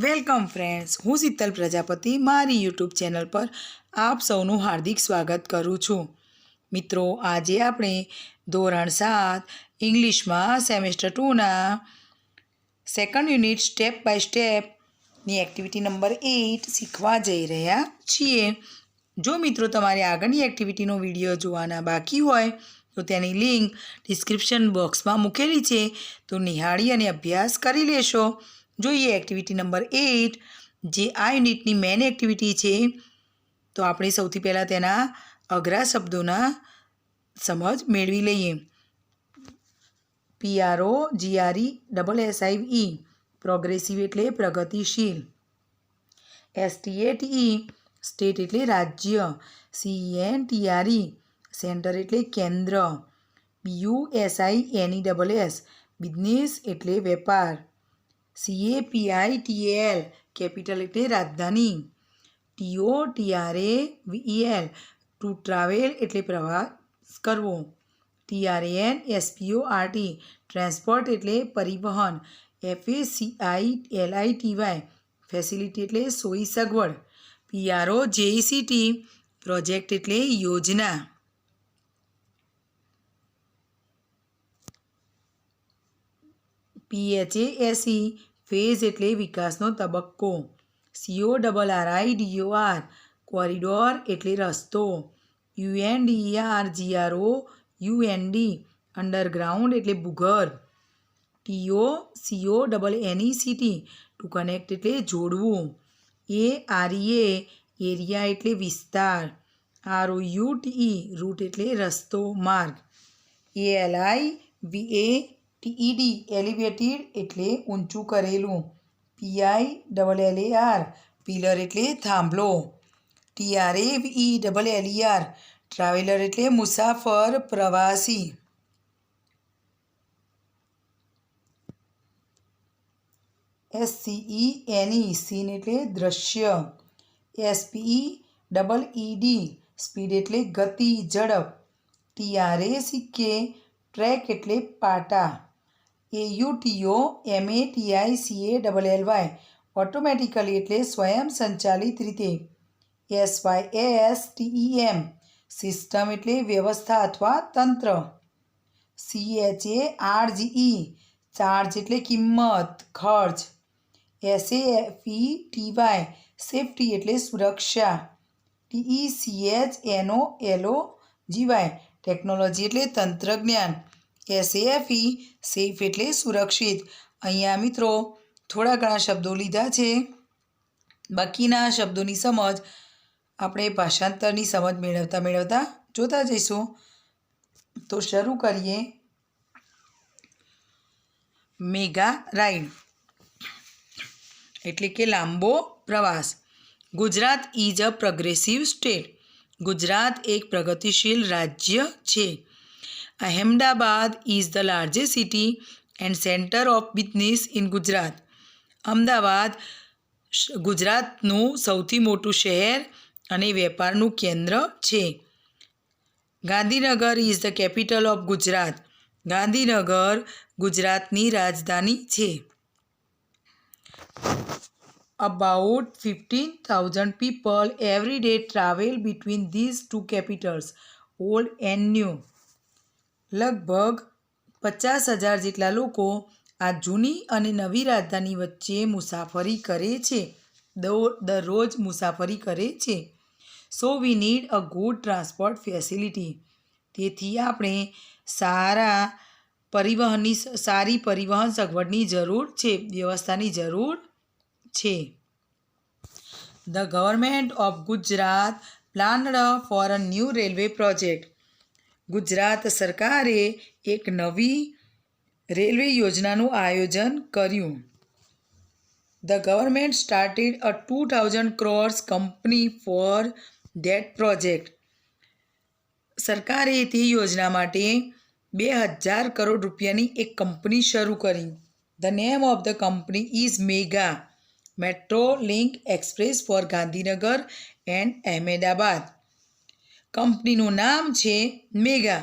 Welcome friends, હું શીતલ પ્રજાપતિ, મારી YouTube channel પર આપ સૌનું હાર્દિક સ્વાગત કરું છું. મિત્રો, આજે આપણે ધોરણ સાત, ઇંગ્લિશમાં સેમેસ્ટર ટુના સેકન્ડ યુનિટ સ્ટેપ બાય સ્ટેપની એક્ટિવિટી નંબર એઇટ શીખવા જઈ રહ્યા છીએ. જો મિત્રો તમારે આગળની એક્ટિવિટીનો વીડિયો જોવાના બાકી હોય, તો તેની લિંક ડિસ્ક્રિપ્શન બોક્સમાં મૂકેલી છે. તો નિહાળી અને અભ્યાસ કરી લેશો. જોઈએ એક્ટિવિટી નંબર એઇટ જે આ યુનિટની મેન એક્ટિવિટી છે, તો આપણે સૌથી પહેલાં તેના અઘરા શબ્દોના સમજ મેળવી લઈએ. PRO GRE double SIE E progressive એટલે પ્રગતિશીલ. એસટીએટીઈ સ્ટેટ એટલે રાજ્ય. સીએન ટીઆરઈ સેન્ટર એટલે કેન્દ્ર. બીયુ એસઆઈ એની ડબલ એસ બિઝનેસ એટલે વેપાર. C A P I T L capital એટલે રાજધાની. T O T R A V E L to travel એટલે પ્રવાસ કરવો. ટીઆરએન એસપીઓ આરટી ટ્રાન્સપોર્ટ એટલે પરિવહન. એફએસીઆઈ એલઆઈ એલઆઈટીવાય ફેસિલિટી એટલે સોઈ સગવડ. પીઆરઓ જેઈસીટી પ્રોજેક્ટ એટલે યોજના. પીએચએ એસી ફેઝ એટલે વિકાસનો તબક્કો. C O double R I D O R corridor એટલે રસ્તો. U N D R G R O U N D underground એટલે ભૂગર્ભ. T O C O double N E C T to connect એટલે જોડવું. એ આરઈએ area એટલે વિસ્તાર. Are U T route એટલે રસ્તો માર્ગ. A L I V A T E D elevated એટલે ઊંચું કરેલું. P I double L A R pillar એટલે થાંભલો. T R A E double L E R traveller એટલે મુસાફર, પ્રવાસી. એસ સીઈ એની સીન એટલે દ્રશ્ય. એસપીઈ ડબલ ઈડી સ્પીડ એટલે ગતિ, ઝડપ. ટીઆરએ સિક્કે ટ્રેક એટલે પાટા. A U T O M A T I C A double L Y automatically એટલે સ્વયં સંચાલિત રીતે. S Y S T E M system એટલે વ્યવસ્થા અથવા તંત્ર. C H A R R G E charge એટલે કિંમત, ખર્ચ. એસએફઈ ટીવાય સેફટી એટલે સુરક્ષા. ટીઈ સીએચ એનો એલો જીવાય ટેકનોલોજી એટલે તંત્રજ્ઞાન એસએફઈ સેફ એટલે સુરક્ષિત. અહીંયા મિત્રો થોડા ઘણા શબ્દો લીધા છે. બાકીના શબ્દોની સમજ આપણે ભાષાંતરની સમજ મેળવતા મેળવતા જોતા જઈશું. તો શરૂ કરીએ. મેગા રાઈડ એટલે કે લાંબો પ્રવાસ. Gujarat is a progressive state. Gujarat એક પ્રગતિશીલ રાજ્ય છે. Ahmedabad is the largest city and centre of business in Gujarat. Ahmedabad ગુજરાતનું સૌથી મોટું શહેર અને વેપારનું કેન્દ્ર છે. Gandhinagar is the capital of Gujarat. Gandhinagar ગુજરાતની રાજધાની છે. About 15,000 people every day travel between these two capitals, old and new. લગભગ પચાસ હજાર જેટલા લોકો આ જૂની અને નવી રાજધાની વચ્ચે મુસાફરી કરે છે. દરરોજ મુસાફરી કરે છે. So we need a good transport facility. તેથી આપણે સારા પરિવહનની સારી પરિવહન સગવડની જરૂર છે, વ્યવસ્થાની જરૂર છે. The government of Gujarat planned for a new railway project. Gujarat સરકારે એક નવી રેલવે યોજનાનું આયોજન કર્યું. The government started a two thousand crores company for that project સરકારે તે યોજના માટે બે હજાર કરોડ રૂપિયાની એક કંપની શરૂ કરી. The name of the company is mega metro link express for Gandhinagar and Ahmedabad કંપનીનું નામ છે mega,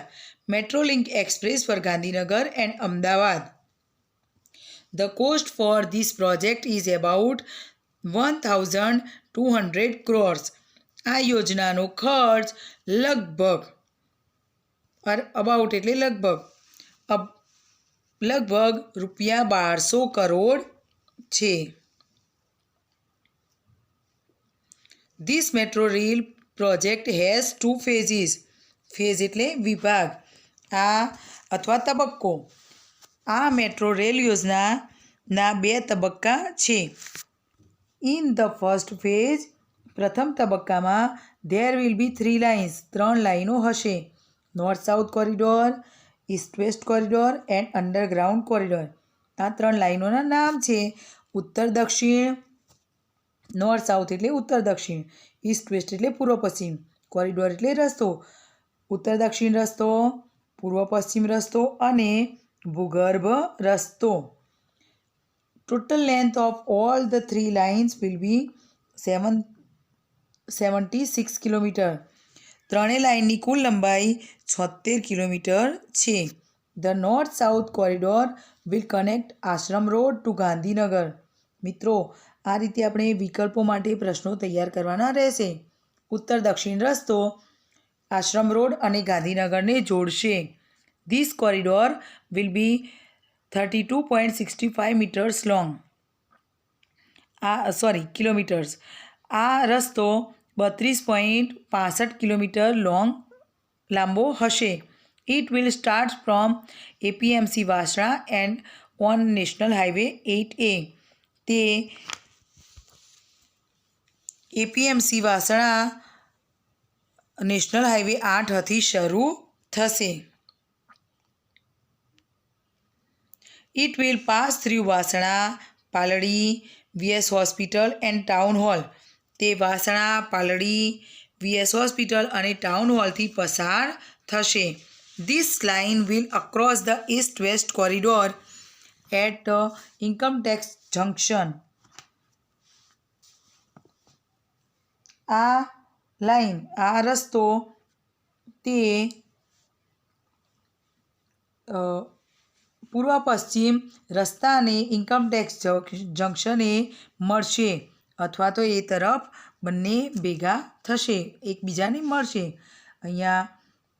metro link express for Gandhinagar and Ahmedabad. The cost for this project is about one thousand two hundred crores. આ યોજનાનો ખર્ચ લગભગ about એટલે લગભગ લગભગ રૂપિયા બારસો કરોડ છે. This metro rail project has two phases. Phase એટલે વિભાગ. આ અથવા તબક્કો. આ મેટ્રો રેલ યોજનાના બે તબક્કા છે. ઇન ધ ફર્સ્ટ ફેઝ, પ્રથમ તબક્કામાં there will be three lines, ત્રણ લાઈનો હશે. North south corridor east west corridor and underground corridor. આ ત્રણ લાઈનોના નામ છે. ઉત્તર દક્ષિણ, નોર્થ સાઉથ એટલે ઉત્તર દક્ષિણ. ઈસ્ટ વેસ્ટ એટલે પૂર્વ પશ્ચિમ. કોરિડોર એટલે રસ્તો. ઉત્તર દક્ષિણ રસ્તો, પૂર્વ પશ્ચિમ રસ્તો અને ભૂગર્ભ રસ્તો. Total length of all the three lines will be seven seventy six kilometre ત્રણેય લાઇનની કુલ લંબાઈ છોતેર કિલોમીટર છે. The north south corridor will connect Ashram road to Gandhinagar મિત્રો આ રીતે આપણે વિકલ્પો માટે પ્રશ્નો તૈયાર કરવાના રહેશે. ઉત્તર દક્ષિણ રસ્તો, આશ્રમ રોડ અને ગાંધીનગરને જોડશે. This corridor will be thirty two point sixty five metres long આ સોરી કિલોમીટર્સ આ રસ્તો બત્રીસ પોઈન્ટ પાસઠ કિલોમીટર લોંગ લાંબો હશે. It will start from APMC Vasna end on national highway eight એ તે એપીએમસી વાસણા નેશનલ હાઈવે આઠથી શરૂ થશે. It will pass through Vasna, Paldi, VS hospital and town hall. તે વાસણા, પાલડી, વીએસ હોસ્પિટલ અને ટાઉન હોલથી પસાર થશે. This line will across the east west corridor at income tax junction આ લાઈન, આ રસ્તો તે પૂર્વ પશ્ચિમ રસ્તાને ઇન્કમટેક્સ જંકશને મળશે અથવા તો એ તરફ બંને ભેગા થશે, એકબીજાને મળશે. અહીંયા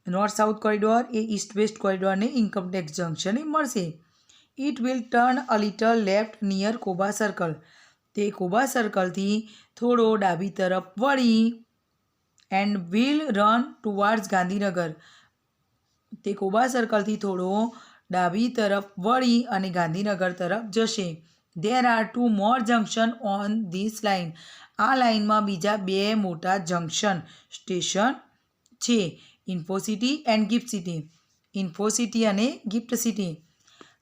નોર્થ સાઉથ કોરિડોર એ ઇસ્ટ વેસ્ટ કોરિડોરને ઇન્કમટેક્સ જંકશને મળશે. It will turn a little left near Koba circle તે કોબા સર્કલથી થોડો ડાબી તરફ વળી and will run towards Gandhinagar. તે કોબા સર્કલથી થોડો ડાબી તરફ વળી અને ગાંધીનગર તરફ જશે. There are two more junction on this line આ લાઇનમાં બીજા બે મોટા જંક્શન સ્ટેશન છે. Infocity and GIFT City Infocity અને GIFT City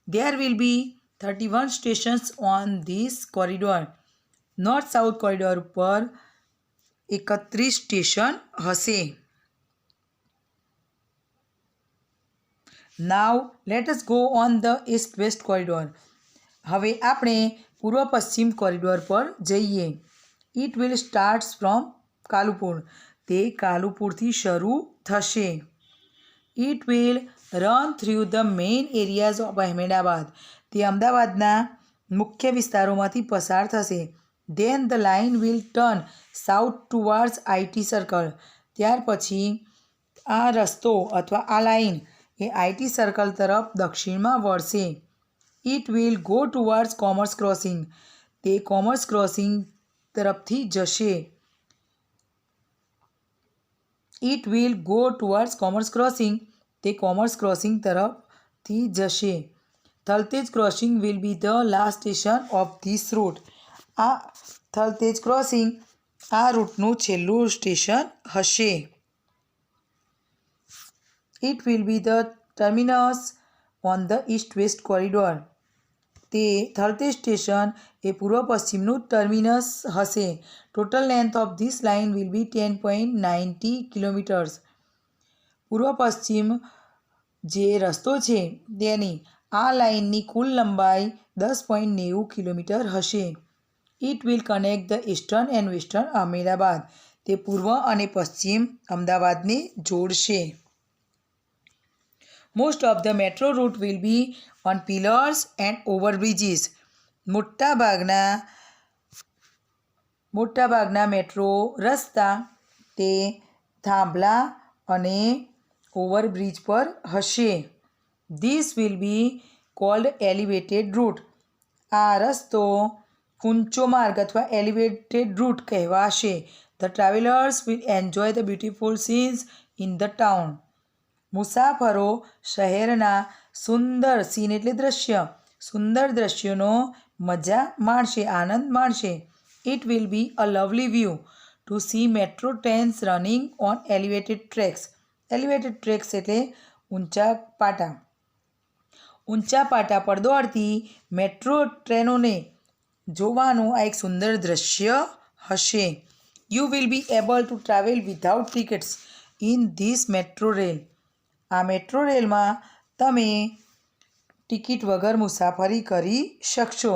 there will be thirty one stations on this corridor north south corridor ઉપર એકત્રીસ સ્ટેશન હશે. Now let's go on the east west corridor હવે આપણે પૂર્વ પશ્ચિમ કોરિડોર પર જઈએ. It will start from Kalupur તે કાલુપુરથી શરૂ થશે. It will run through the main areas of Ahmedabad તે અમદાવાદના મુખ્ય વિસ્તારોમાંથી પસાર થશે. Then the line will turn south towards IT circle ત્યાર પછી આ રસ્તો અથવા આ લાઇન એ આઈટી સર્કલ તરફ દક્ષિણમાં વળશે. It will go towards commerce crossing તે કોમર્સ ક્રોસિંગ તરફથી જશે. It will go towards commerce crossing તે કોમર્સ ક્રોસિંગ તરફથી જશે. Thaltej crossing will be the last station of this route આ થલતેજ ક્રોસિંગ આ રૂટનું છેલ્લું સ્ટેશન હશે. It will be the terminus on the east west corridor તે થરતેજ સ્ટેશન એ પૂર્વ પશ્ચિમનું ટર્મિનસ હશે. Total length of this line will be ten point ninety kilometres પૂર્વ પશ્ચિમ જે રસ્તો છે તેની આ લાઇનની કુલ લંબાઈ દસ પોઈન્ટ નેવું કિલોમીટર હશે. It will connect the eastern and western Ahmedabad તે પૂર્વ અને પશ્ચિમ અમદાવાદને જોડશે. Most of the metro route will be on pillars and overbridges મોટાભાગના મોટાભાગના મેટ્રો રસ્તા તે થાંભલા અને ઓવરબ્રિજ પર હશે. This will be called elevated route આ રસ્તો ઊંચો માર્ગ અથવા એલિવેટેડ રૂટ કહેવાશે. The travellers will enjoy the beautiful scenes in the town મુસાફરો શહેરના સુંદર સીન એટલે દ્રશ્ય. સુંદર દ્રશ્યોનો મજા માણશે, આનંદ માણશે. It will be a lovely view to see metro trains running on elevated tracks elevated tracks એટલે ઊંચા પાટા. ઊંચા પાટા પર દોડતી મેટ્રો ટ્રેનોને જોવાનું આ એક સુંદર દ્રશ્ય હશે. You will be able to travel without tickets in this metro rail આ મેટ્રો રેલમાં તમે ટિકિટ વગર મુસાફરી કરી શકશો.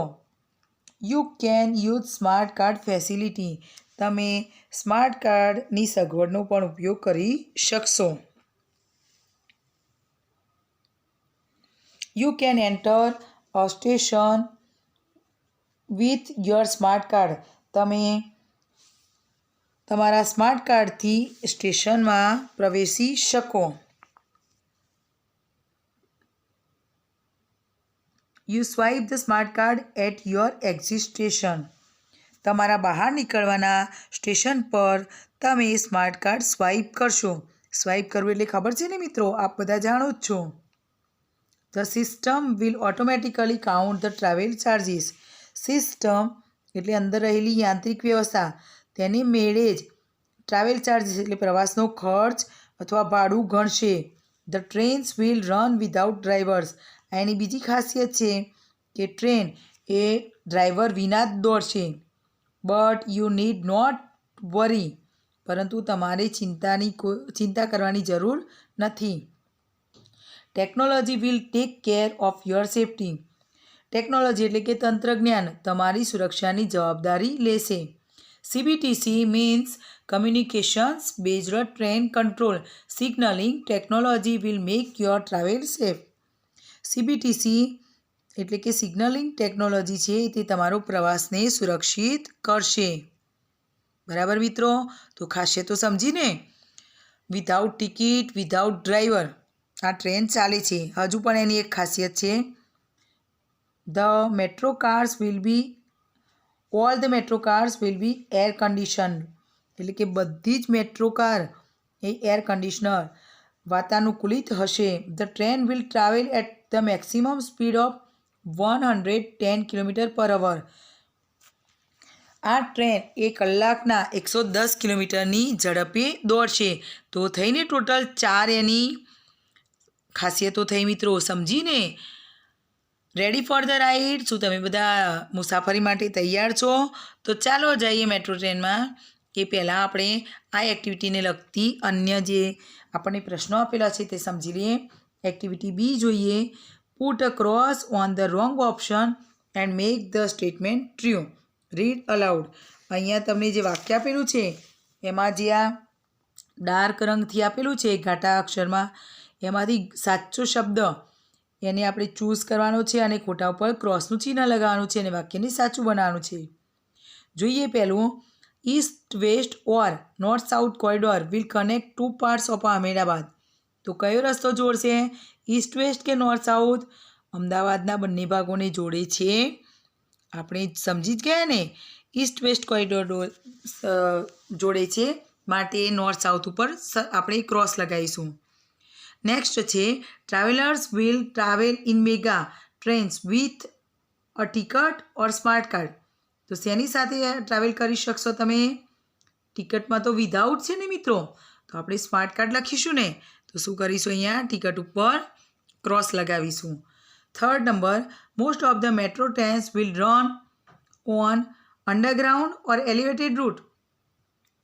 You can use smart card facility તમે સ્માર્ટ કાર્ડની સગવડનો પણ ઉપયોગ કરી શકશો. You can enter a station with your smart card તમે તમારા સ્માર્ટ કાર્ડથી સ્ટેશનમાં પ્રવેશી શકો. You swipe the smart card at your exit station તમારા બહાર નીકળવાના સ્ટેશન પર તમે સ્માર્ટ કાર્ડ સ્વાઇપ કરશો. સ્વાઇપ કરવું એટલે ખબર છે ને મિત્રો? આપ બધા જાણો જ છો. The system will automatically count the travel charges system એટલે અંદર રહેલી યાંત્રિક વ્યવસ્થા, તેની મેળે જ ટ્રાવેલ ચાર્જીસ એટલે પ્રવાસનો ખર્ચ અથવા ભાડું ગણશે. The trains will run without drivers એની બીજી ખાસિયત છે કે ટ્રેન એ ડ્રાઈવર વિના જ દોડશે. But you need not worry પરંતુ તમારે ચિંતાની ચિંતા કરવાની જરૂર નથી. Technology will take care of your safety technology એટલે કે તંત્રજ્ઞાન તમારી સુરક્ષાની જવાબદારી લેશે. CBTC means communications based train control signalling technology will make your travel safe CBTC એટલે કે સિગ્નલિંગ ટેકનોલોજી છે તે તમારો પ્રવાસને સુરક્ષિત કરશે. બરાબર મિત્રો? તો ખાસિયતો સમજીને. વિધાઉટ ટિકિટ વિધાઉટ ડ્રાઈવર આ ટ્રેન ચાલે છે. હજુ પણ એની એક ખાસિયત છે. The metro cars will be all the metro cars will be air conditioned. એટલે કે બધી જ મેટ્રો કાર એ એર કન્ડિશનર વાતાનુકૂલિત હશે. The train will travel at the maximum speed of one hundred ten kilometre per hour આ train એ કલાકના એકસો દસ કિલોમીટરની ઝડપે દોડશે. તો થઈને ટોટલ ચાર એની ખાસિયતો થઈ મિત્રો, સમજીને? રેડી ફોર ધ રાઈડ શું તમે બધા મુસાફરી માટે તૈયાર છો? તો ચાલો જઈએ મેટ્રો ટ્રેનમાં. એ પહેલાં આપણે આ એક્ટિવિટીને લગતી અન્ય જે આપણને પ્રશ્નો આપેલા છે તે સમજી લઈએ. એક્ટિવિટી બી જોઈએ. Put a cross on the wrong option and make the statement true read aloud અહીંયા તમને જે વાક્ય આપેલું છે, એમાં જે આ ડાર્ક રંગથી આપેલું છે, ઘાટા અક્ષરમાં, એમાંથી સાચો શબ્દ એને આપણે ચૂઝ કરવાનો છે અને ખોટા ઉપર ક્રોસનું ચિહ્ન લગાવવાનું છે અને વાક્યને સાચું બનાવવાનું છે. જોઈએ પહેલું east west or north south corridor will connect two parts of Ahmedabad. તો કયો રસ્તો જોડશે? ઈસ્ટ વેસ્ટ કે નોર્થ સાઉથ અમદાવાદના બંને ભાગોને જોડે છે. આપણે સમજી જ ગયા ને? ઈસ્ટ વેસ્ટ કોરિડોર જોડે છે. માટે નોર્થ સાઉથ ઉપર આપણે ક્રોસ લગાવીશું. નેક્સ્ટ છે travellers will travel in mega trains with a ticket or smart card તો શેની સાથે ટ્રાવેલ કરી શકશો તમે? ટિકટમાં તો વિધાઉટ છે ને મિત્રો? તો આપણે સ્માર્ટ કાર્ડ લખીશું ને? તો શું કરીશું અહીંયા? ટિકટ ઉપર cross લગાવીશું. Third number most of the metro trains will run on underground or elevated route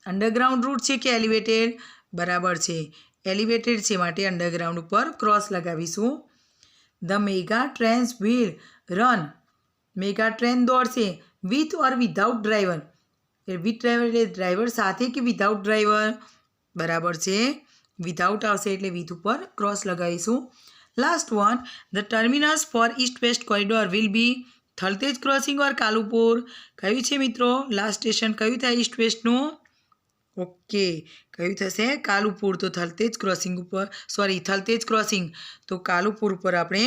underground route છે કે એલિવેટેડ બરાબર છે. એલિવેટેડ છે માટે અંડરગ્રાઉન્ડ ઉપર cross લગાવીશું. The mega trains will run. Mega train દોડશે with or without driver. With driver એટલે driver સાથે કે વિધાઉટ ડ્રાઈવર? બરાબર છે. વિધાઉટ આવશે એટલે વિથ ઉપર cross લગાવીશું. Last one. The terminus for east west corridor will be Thaltej crossing or Kalupur. કયું છે મિત્રો? લાસ્ટ સ્ટેશન કયું થાય ઈસ્ટ વેસ્ટનું? ઓકે. કયું થશે? કાલુપુર. તો થલતેજ ક્રોસિંગ ઉપર સોરી થલતેજ ક્રોસિંગ તો કાલુપુર ઉપર આપણે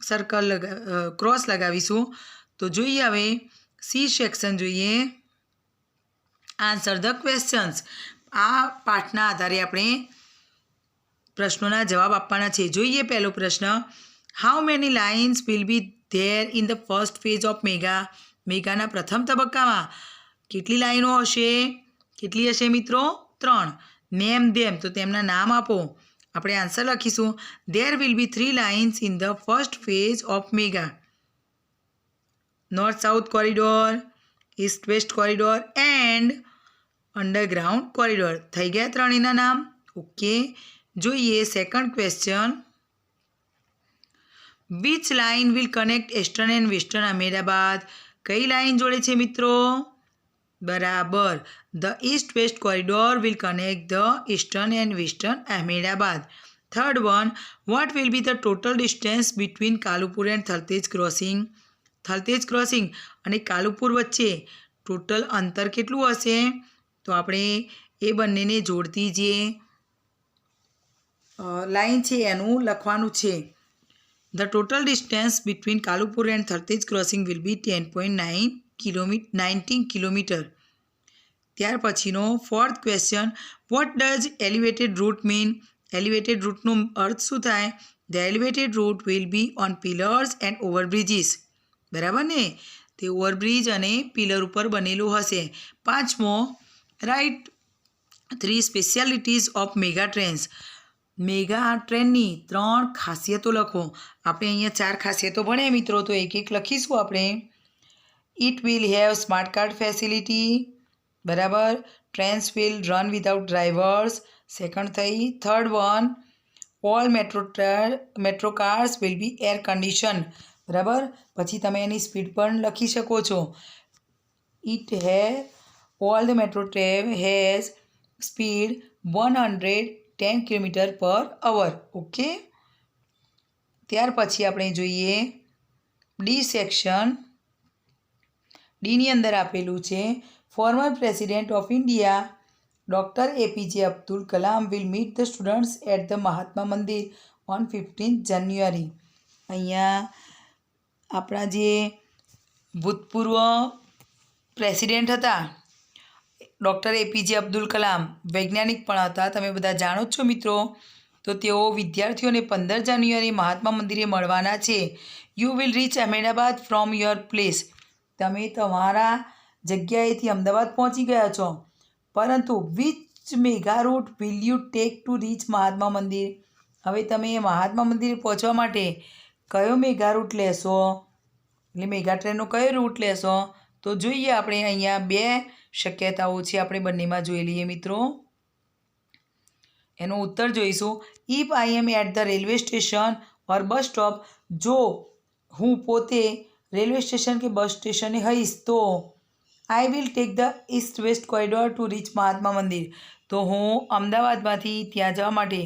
સર્કલ લગા ક્રોસ લગાવીશું. તો જોઈએ હવે સી સેક્શન જોઈએ. આન્સર ધ ક્વેશ્ચન્સ આ પાઠના આધારે આપણે પ્રશ્નોના જવાબ આપવાના છે. જોઈએ પહેલો પ્રશ્ન. How many lines will be there in the first phase of mega મેગાના પ્રથમ તબક્કામાં કેટલી લાઈનો હશે? કેટલી હશે મિત્રો? ત્રણ. Name them. તો તેમના નામ આપો. આપણે આન્સર લખીશું. There will be three lines in the first phase of mega north south corridor east west corridor and underground corridor થઈ ગયા ત્રણેયના નામ? ઓકે જોઈએ second question which line will connect eastern and western Ahmedabad કઈ line જોડે છે મિત્રો? બરાબર. The east west corridor will connect the eastern and western Ahmedabad. Third one, what will be the total distance between Kalupur and Thaltej crossing? Thaltej crossing અને કાલુપુર વચ્ચે total અંતર કેટલું હશે? તો આપણે એ બંનેને જોડતી જે લાઈન છે એનું લખવાનું છે. The total distance between Kalupur and Thaltej crossing will be ten point nine kilometre nineteen kilometre. ત્યાર પછીનો fourth question what does elevated route mean elevated રૂટનો અર્થ શું થાય? The elevated route will be on pillars and overbridges બરાબર ને? તે overbridge અને pillar ઉપર બનેલું હશે. પાંચમો write three specialities of mega trains mega ટ્રેનની ત્રણ ખાસિયતો લખો. આપણે અહીંયા ચાર ખાસિયતો ભણ્યા મિત્રો, તો એક એક લખીશું આપણે. It will have smart card facility બરાબર trains will run without drivers second થઈ third one all metro metro cars will be air condition બરાબર પછી તમે એની સ્પીડ પણ લખી શકો છો. It hey all the metro train has speed one hundred ten kilometer per hour okay ત્યાર પછી આપણે જોઈએ ડી સેક્શન ડીની અંદર આપેલું છે former president of India doctor APJ Abdul Kalam will meet the students at the Mahatma Mandir on fifteen જાન્યુઆરી અહીંયા આપણા જે ભૂતપૂર્વ પ્રેસિડેન્ટ હતા, ડૉક્ટર એપીજે અબ્દુલ કલામ વૈજ્ઞાનિક પણ હતા. તમે બધા જાણો છો મિત્રો, તો તેઓ વિદ્યાર્થીઓને પંદર જાન્યુઆરી મહાત્મા મંદિરે મળવાના છે. You will reach Ahmedabad from your place તમે તમારા જગ્યાએથી અમદાવાદ પહોંચી ગયા છો. પરંતુ which mega route will you take to reach Mahatma Mandir? હવે તમે એ મહાત્મા મંદિરે પહોંચવા માટે કયો મેગા રૂટ લેશો? એટલે મેગા ટ્રેનનો કયો રૂટ લેશો? તો જોઈએ આપણે અહીંયા બે શક્યતાઓ છે, આપણે બંનેમાં જોઈ લઈએ મિત્રો. એનો ઉત્તર જોઈશું. If I am at the railway station or bus stop જો હું પોતે રેલવે સ્ટેશન કે બસ સ્ટેશને હઈશ તો I will take the east west corridor to reach Mahatma Mandir. તો હું અમદાવાદમાંથી ત્યાં જવા માટે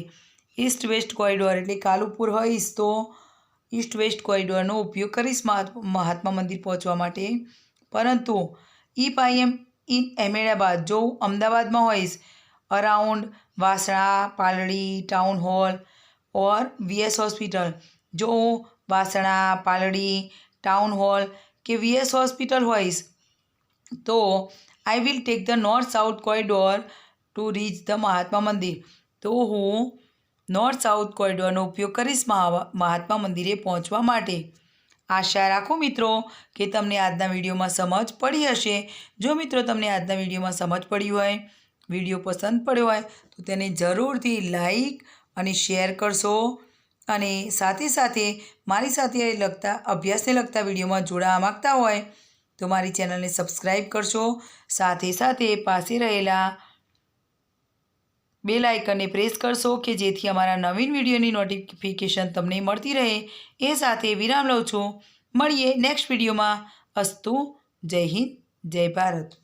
ઇસ્ટ વેસ્ટ કોરિડોર એટલે કાલુપુર હઈશ તો ઇસ્ટ વેસ્ટ કોરિડોરનો ઉપયોગ કરીશ મહાત્મા મંદિર પહોંચવા માટે. પરંતુ if I am in Ahmedabad, જો હું અમદાવાદમાં હોઈશ around Vasna, Paldi town hall or VS hospital જો વાસણા, પાલડી ટાઉન હોલ કે વીએસ હોસ્પિટલ હોઈશ. તો I will take the north south corridor to reach the Mahatma Mandir તો હું નોર્થ સાઉથ કોરિડોરનો ઉપયોગ કરીશ મહાત્મા મંદિરે પહોંચવા માટે. આશા રાખું મિત્રો કે તમને આજના વિડીયોમાં સમજ પડી હશે. જો મિત્રો તમને આજના વિડીયોમાં સમજ પડી હોય, વીડિયો પસંદ પડ્યો હોય, તો તેને જરૂરથી લાઈક અને શેર કરશો. અને સાથે સાથે મારી સાથે લગતા, અભ્યાસને લગતા વિડીયોમાં જોડાવા માગતા હોય તો મારી ચેનલને સબસ્ક્રાઈબ કરશો સાથે સાથે પાસે રહેલા બેલ આઇકનને પ્રેસ કરશો કે જેથી અમારા નવીન વિડીયોની નોટિફિકેશન તમને મળતી રહે. એ સાથે વિરામ લઉં છું. મળીએ નેક્સ્ટ વિડીયોમાં. અસ્તુ, જય હિન્દ, જય ભારત.